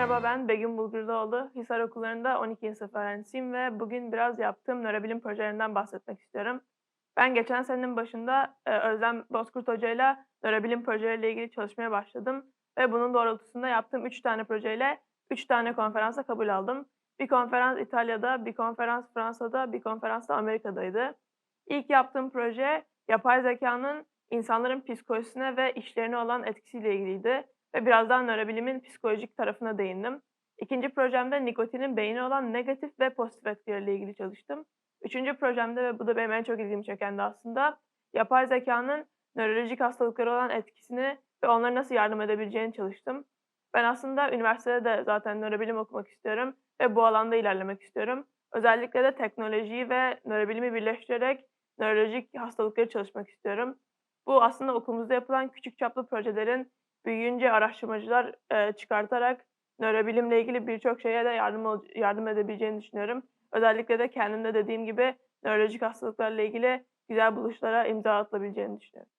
Merhaba ben Begüm Bulgurluoğlu. Hisar Okulları'nda 12. sınıf öğrencisiyim ve bugün biraz yaptığım nörobilim projelerinden bahsetmek istiyorum. Ben geçen senenin başında e, Özlem Bozkurt Hoca ile nörobilim projeleriyle ilgili çalışmaya başladım. Ve bunun doğrultusunda yaptığım 3 tane projeyle 3 tane konferansa kabul aldım. Bir konferans İtalya'da, bir konferans Fransa'da, bir konferans da Amerika'daydı. İlk yaptığım proje yapay zekanın insanların psikolojisine ve işlerine olan etkisiyle ilgiliydi ve birazdan nörobilimin psikolojik tarafına değindim. İkinci projemde nikotinin beyine olan negatif ve pozitif etkileriyle ilgili çalıştım. Üçüncü projemde ve bu da benim en çok ilgimi çekendi aslında, yapay zekanın nörolojik hastalıklara olan etkisini ve onlara nasıl yardım edebileceğini çalıştım. Ben aslında üniversitede de zaten nörobilim okumak istiyorum ve bu alanda ilerlemek istiyorum. Özellikle de teknolojiyi ve nörobilimi birleştirerek nörolojik hastalıkları çalışmak istiyorum. Bu aslında okulumuzda yapılan küçük çaplı projelerin büyüyünce araştırmacılar e, çıkartarak nörobilimle ilgili birçok şeye de yardım yardım edebileceğini düşünüyorum. Özellikle de kendimde dediğim gibi nörolojik hastalıklarla ilgili güzel buluşlara imza atılabileceğini düşünüyorum.